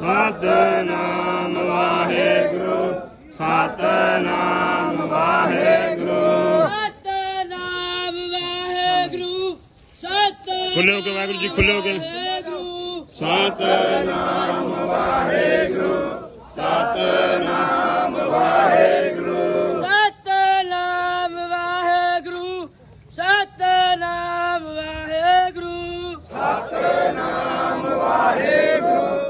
ਸਤਨਾਮ ਵਾਹਿਗੁਰੂ ਸਤਨਾਮ ਵਾਹਿਗੁਰੂ। ਸਤਨਾਮ ਵਾਹਿਗੁਰੂ ਸਤਨਾਮ ਖੁੱਲੇ ਕੇ ਵਾਹਿਗੁਰੂ ਜੀ ਖੁੱਲੇ ਕੇ। ਸਤਨਾਮ ਵਾਹਿਗੁਰੂ ਸਤਨਾਮ ਵਾਹਿਗੁਰੂ। ਸਤਨਾਮ ਵਾਹਿਗੁਰੂ ਸਤਨਾਮ ਵਾਹਿਗੁਰੂ। ਸਤਨਾਮ ਵਾਹਿਗੁਰੂ।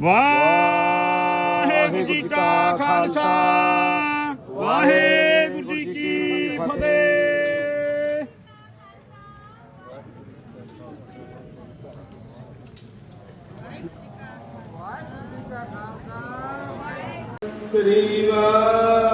ਵਾਹਿਗੁਰੂ ਜੀ ਕਾ ਖਾਲਸਾ ਵਾਹਿਗੁਰੂ ਜੀ ਕੀ ਫਤਿਹ। ਸ੍ਰੀ ਵਾਹਿਗੁਰੂ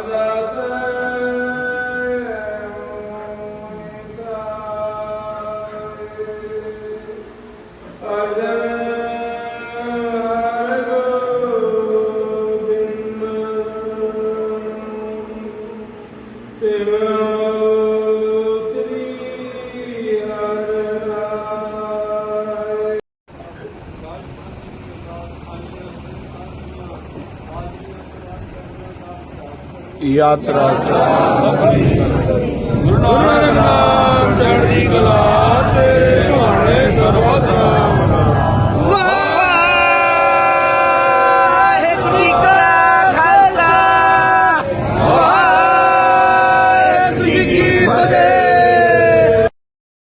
ਅਜਨ ਹਰ ਸ੍ਰੀ ਯਾਤਰਾ ਗੁਰੂ ਨਾਨਕ ਨਾਮ ਚੜ੍ਹਦੀ ਕਲਾ ਤੇਰੇ